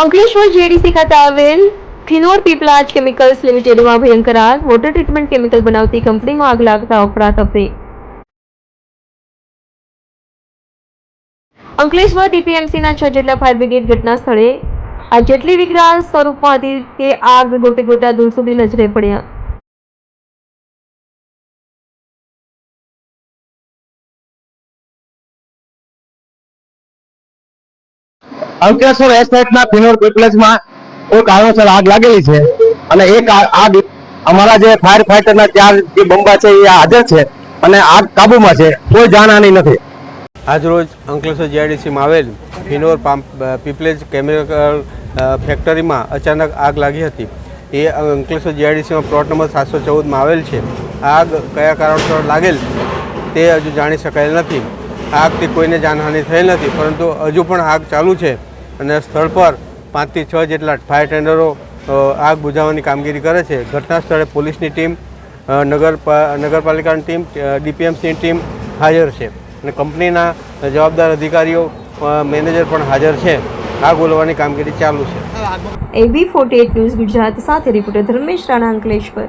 Ankleshwar JDC ખાતે આવેલ ફિનોર Piplaj chemicals લિમિટેડમાં ભયંકર આગ વોટર ટ્રીટમેન્ટ કેમિકલ બનાવતી કંપનીમાં આગ લાગતા અફરાતફરી અંકલેશ્વર ડીપીએમસીના છ જેટલા ફાયર બ્રિગેડ ઘટના સ્થળે આ જેટલી વિકરાળ સ્વરૂપમાં હતી કે આગ ગોટે ગોટા દૂર સુધી નજરે પડ્યા. અંકલેશ્વર એસ્ટેટના ફિનોર કોમ્પ્લેક્સમાં કોઈ કારણોસર આગ લાગેલી છે. અને એક આગ અમારા જે ફાયર ફાઈટરના ચાર જે બંબા છે એ હાજર છે અને આગ કાબુમાં છે. કોઈ જાનહાની નથી. આજરોજ અંકલેશ્વર જીઆઈડીસીમાં આવેલ ફિનોર પીપલેજ કેમિકલ ફેક્ટરીમાં અચાનક આગ લાગી હતી. એ અંકલેશ્વર જીઆઈડીસીમાં પ્લોટ નંબર સાતસો ચૌદમાં આવેલ છે. આગ કયા કારણસર લાગેલ તે હજુ જાણી શકાયેલ નથી. આગથી કોઈને જાનહાનિ થયેલ નથી, પરંતુ હજુ પણ આગ ચાલુ છે. અને સ્થળ પર પાંચથી છ જેટલા ફાયર ટેન્ડરો આગ બુઝાવવાની કામગીરી કરે છે. ઘટના સ્થળે પોલીસની ટીમ નગર નગરપાલિકાની ટીમ ડીપીએમસીની ટીમ હાજર છે. અને કંપનીના જવાબદાર અધિકારીઓ મેનેજર પણ હાજર છે. આગ ઓલવાની કામગીરી ચાલુ છે. એબી ફોર્ટી ન્યૂઝ ગુજરાત સાથે રિપોર્ટર ધર્મેશ રાણા અંકલેશ્વર.